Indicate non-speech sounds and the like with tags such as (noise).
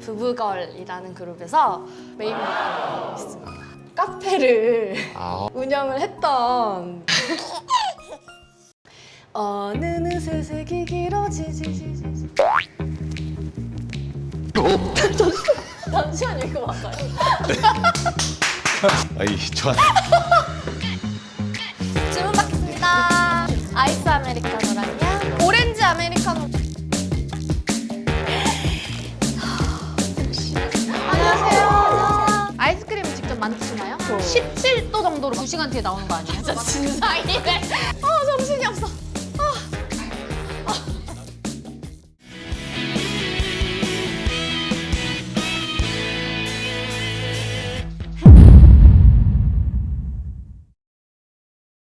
부부걸이라는 그룹에서 메인 보컬을 하고 있습니다. 카페를 아, 운영을 했던 (laughs) 어느 느새 색이 길어지지지지. 잠시만요 이거 맞아요? 아이 좋아. (laughs) 주문 받겠습니다. 아이스 아메리카노 17도 정도로 2시간 뒤에 나오는 거 아니에요? (laughs) 진짜 진상이네